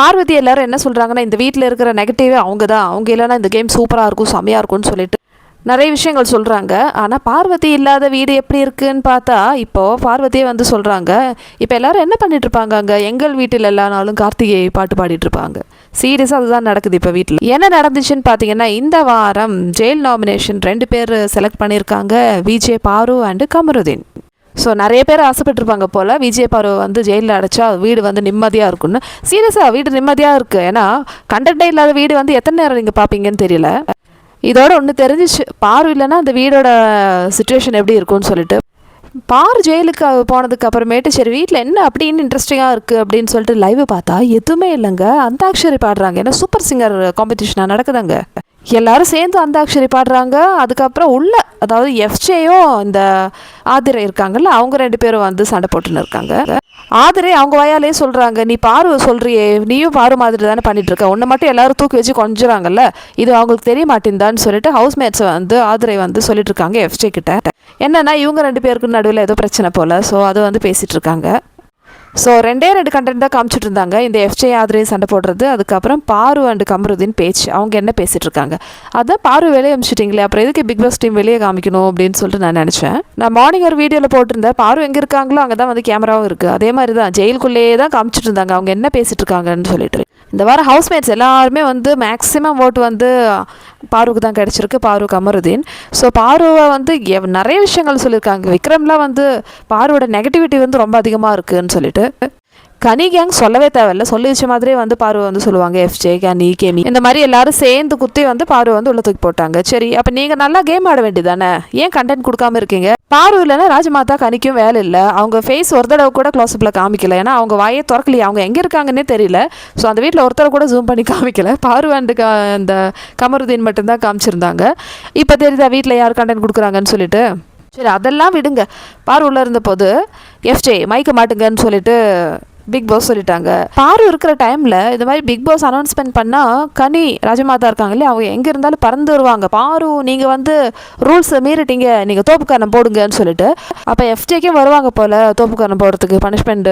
பார்வதி எல்லாரும் என்ன சொல்கிறாங்கன்னா இந்த வீட்டில் இருக்கிற நெகட்டிவே அவங்க தான் அவங்க இல்லைன்னா இந்த கேம் சூப்பராக இருக்கும் செம்மையாக இருக்கும்னு சொல்லிட்டு நிறைய விஷயங்கள் சொல்கிறாங்க ஆனால் பார்வதி இல்லாத வீடு எப்படி இருக்குன்னு பார்த்தா இப்போது பார்வதியே வந்து சொல்கிறாங்க இப்போ எல்லோரும் என்ன பண்ணிட்டு இருப்பாங்க அங்கே? எங்கள் வீட்டில் எல்லா நாளும் கார்த்திகை பாட்டு பாடிட்டு இருப்பாங்க. சீரியஸாக அதுதான் நடக்குது இப்போ வீட்டில் என்ன நடந்துச்சுன்னு பார்த்தீங்கன்னா இந்த வாரம் ஜெயில் நாமினேஷன் ரெண்டு பேர் செலக்ட் பண்ணியிருக்காங்க. விஜே பாரு அண்டு கமருதீன். ஸோ நிறைய பேர் ஆசைப்பட்டிருப்பாங்க போல். விஜய் பார்வை வந்து ஜெயிலில் அடைச்சா வீடு வந்து நிம்மதியாக இருக்கும்னு. சீரியஸாக வீடு நிம்மதியாக இருக்குது ஏன்னா கண்டக்டே இல்லாத வீடு வந்து எத்தனை நேரம் நீங்கள் பார்ப்பீங்கன்னு தெரியல. இதோட ஒன்று தெரிஞ்சிச்சு. பாரு இல்லைன்னா அந்த வீடோட சுச்சுவேஷன் எப்படி இருக்கும்னு சொல்லிட்டு. பார் ஜெயிலுக்கு போனதுக்கு அப்புறமேட்டு சரி வீட்டில் என்ன அப்படின்னு இன்ட்ரெஸ்டிங்காக இருக்குது அப்படின்னு சொல்லிட்டு லைவ் பார்த்தா எதுவுமே இல்லைங்க. அந்தாக்ஷரி பாடுறாங்க. ஏன்னா சூப்பர் சிங்கர் காம்படிஷனாக நடக்குதாங்க. எல்லாரும் சேர்ந்து அந்தாக்ஷரி பாடுறாங்க. அதுக்கப்புறம் உள்ள அதாவது எஃப்ஜேயும் இந்த ஆதிரை இருக்காங்கல்ல அவங்க ரெண்டு பேரும் வந்து சண்டை போட்டுன்னு இருக்காங்க. ஆதிரை அவங்க வயாலே சொல்கிறாங்க நீ பாரு சொல்கிறியே நீயும் பாரு மாதிரி தானே பண்ணிட்டு இருக்க. உன்னை மட்டும் எல்லாரும் தூக்கி வச்சு கொஞ்சுறாங்கல்ல. இது அவங்களுக்கு தெரிய மாட்டேன்தான்னு சொல்லிட்டு ஹவுஸ்மேட்ஸை வந்து ஆதிரை வந்து சொல்லிட்டு இருக்காங்க எஃப்ஜே கிட்ட. என்னன்னா இவங்க ரெண்டு பேருக்கு நடுவில் ஏதோ பிரச்சனை போல. ஸோ அது வந்து பேசிட்டு இருக்காங்க. ஸோ ரெண்டே ரெண்டு கண்டென்ட் தான் காமிச்சிட்டு இருந்தாங்க இந்த எஃப்ஜே ஆதிரையும் சண்டை போடுறது அதுக்கப்புறம் பாரு அண்டு கமருதீன் பேச்சு. அவங்க என்ன பேசிட்டு இருக்காங்க அதான் பாரு வெளியே அமிச்சிட்டிங்களே அப்புறம் எதுக்கு பிக் பாஸ் டீம் வெளியே காமிக்கணும் அப்படின்னு சொல்லிட்டு நான் நினச்சேன். நான் மார்னிங் ஒரு வீடியோவில் போட்டிருந்தேன். பாரு எங்கே இருக்காங்களோ அங்கே தான் வந்து கேமராவும் இருக்குது அதே மாதிரி தான் ஜெயிலுக்குள்ளேயே தான் காமிச்சிட்டு இருந்தாங்க அவங்க என்ன பேசிட்டு இருக்காங்கன்னு சொல்லிட்டு. இந்த வாரம் ஹவுஸ்மேட்ஸ் எல்லாருமே வந்து மேக்ஸிமம் ஓட்டு வந்து பாருக்கு தான் கிடச்சிருக்கு பாரு அமருதீன். ஸோ பாருவை வந்து எவ்- நிறைய விஷயங்கள் சொல்லியிருக்காங்க. விக்ரம்லாம் வந்து பாருவோட நெகட்டிவிட்டி வந்து ரொம்ப அதிகமாக இருக்குன்னு சொல்லிட்டு. கனி கேங் சொல்லவே தேவையில்ல. சொல்லி வச்ச மாதிரியே வந்து பார்வை வந்து சொல்லுவாங்க. எஃப்ஜே கனி கேமி. இந்த மாதிரி எல்லாரும் சேர்ந்து குத்தி வந்து பார்வை வந்து உள்ள தூக்கி போட்டாங்க. சரி அப்போ நீங்கள் நல்லா கேம் ஆட வேண்டியதானே ஏன் கண்டென்ட் கொடுக்காம இருக்கீங்க? பார்வை இல்லைன்னா ராஜமாதா கனிக்கும் வேலை இல்லை. அவங்க ஃபேஸ் ஒரு தடவை கூட க்ளோஸ்அப்பில் காமிக்கல. ஏன்னா அவங்க வாயே திறக்கலையே. அவங்க எங்கே இருக்காங்கன்னே தெரியல. ஸோ அந்த வீட்டில் ஒருத்தரை கூட ஜூம் பண்ணி காமிக்கல. பார்வை அண்டு க அந்த கமருதீன் மட்டும்தான் காமிச்சிருந்தாங்க. இப்போ தெரியுதா வீட்டில் யார் கண்டென்ட் கொடுக்குறாங்கன்னு சொல்லிட்டு? சரி அதெல்லாம் விடுங்க. பார் உள்ளே இருந்த போது எஃப்ஜே மைக்க மாட்டுங்கன்னு சொல்லிட்டு பிக் பாஸ் சொல்லிட்டாங்க. பாரு இருக்கிற டைமில் இந்த மாதிரி பிக் பாஸ் அனௌன்ஸ்மெண்ட் பண்ணால் கனி ராஜமாதா இருக்காங்க இல்லையா? அவங்க எங்கே இருந்தாலும் பறந்து வருவாங்க. பாரு நீங்கள் வந்து ரூல்ஸை மீறிட்டீங்க. நீங்கள் தோப்புக்காரன் போடுங்கன்னு சொல்லிட்டு அப்போ எஃப்ஜேக்கே வருவாங்க போல் தோப்புக்காரன் போடுறதுக்கு பனிஷ்மெண்ட்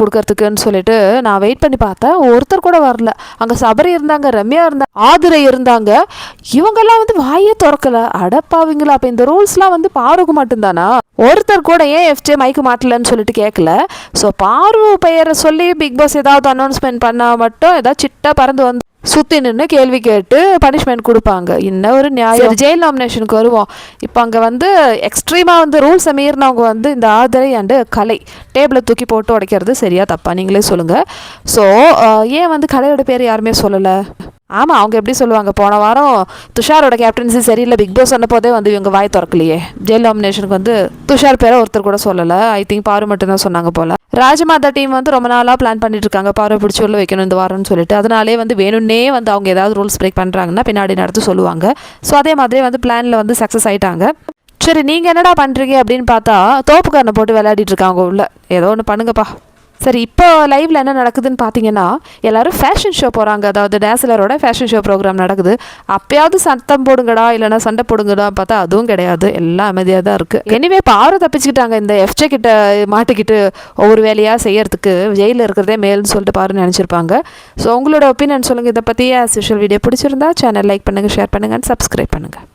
கொடுக்கறதுக்குன்னு சொல்லிட்டு நான் வெயிட் பண்ணி பார்த்தேன். ஒருத்தர் கூட வரல. அங்கே சபரி இருந்தாங்க ரம்யா இருந்தாங்க ஆதிரை இருந்தாங்க. இவங்கெல்லாம் வந்து வாயே திறக்கல. அடப்பாவீங்களா அப்போ இந்த ரூல்ஸ்லாம் வந்து பாருக்கு மட்டும்தானா ஒருத்தர் கூட ஏன் எஃப்ஜே மைக்கு மாட்டலன்னு சொல்லிட்டு கேட்கல ஸோ பாரு பெயரை சொல்லி பிக் பாஸ் ஏதாவது அனௌன்ஸ்மெண்ட் பண்ணால் மட்டும் ஏதாவது சிட்டா பறந்து வந்து சுற்றி நின்று கேள்வி கேட்டு பனிஷ்மெண்ட் கொடுப்பாங்க. இன்னும் ஒரு நியாயம்? ஜெயில் நாமினேஷனுக்கு வருவோம். இப்போ அங்கே வந்து எக்ஸ்ட்ரீமாக வந்து ரூல்ஸை மீறினவங்க வந்து இந்த ஆதரை அண்டு கலை டேபிளை தூக்கி போட்டு உடைக்கிறது சரியா தப்பா? நீங்களே சொல்லுங்கள் ஸோ ஏன் வந்து கலையோட பேர் யாருமே சொல்லலை? ஆமாம் அவங்க எப்படி சொல்லுவாங்க? போன வாரம் துஷாரோட கேப்டன்சி சரியில்லை. பிக் பாஸ் சொன்ன போதே வந்து இவங்க வாய் திறக்கலையே. ஜெயில் நாமினேஷனுக்கு வந்து துஷார் பேரை ஒருத்தர் கூட சொல்லலை. ஐ திங்க் பாரு மட்டும்தான் சொன்னாங்க போல. ராஜமாதா டீம் வந்து ரொம்ப நாளாக பிளான் பண்ணிட்டு இருக்காங்க பாரு பிடிச்சி உள்ள வைக்கணும் இந்த வாரம்னு சொல்லிட்டு. அதனாலே வந்து வேணும்னே வந்து அவங்க ஏதாவது ரூல்ஸ் பிரேக் பண்ணுறாங்கன்னா பின்னாடி நடத்து சொல்லுவாங்க. ஸோ அதே மாதிரி வந்து பிளானில் வந்து சக்ஸஸ் ஆயிட்டாங்க. சரி நீங்கள் என்னடா பண்ணுறீங்க அப்படின்னு பார்த்தா தோப்புக்காரனை போட்டு விளையாடிட்டு இருக்காங்க உள்ள. ஏதோ ஒன்று பண்ணுங்கப்பா. சரி இப்போ லைவ்ல என்ன நடக்குதுன்னு பார்த்தீங்கன்னா எல்லாரும் ஃபேஷன் ஷோ போகிறாங்க அதாவது டேசிலரோட ஃபேஷன் ஷோ ப்ரோக்ராம் நடக்குது. அப்பயாவது சத்தம் போடுங்கடா இல்லைன்னா சண்டை போடுங்கடா பார்த்தா அதுவும் கிடையாது. எல்லாம் அமைதியாக தான் இருக்குது எனிவே பாரு தப்பிச்சுக்கிட்டாங்க. இந்த எஃப்ஜே கிட்ட மாட்டிக்கிட்டு ஒவ்வொரு வேலையாக செய்யறதுக்கு ஜெயிலில் இருக்கிறதே மேல்னு சொல்லிட்டு பாருன்னு நினச்சிருப்பாங்க. ஸோ உங்களோட ஒப்பீனியன் சொல்லுங்கள் இதை பற்றி ஆஸ் யூஷுவல் வீடியோ பிடிச்சிருந்தா சேனல் லைக் பண்ணுங்கள் ஷேர் பண்ணுங்கள் சப்ஸ்கிரைப் பண்ணுங்கள்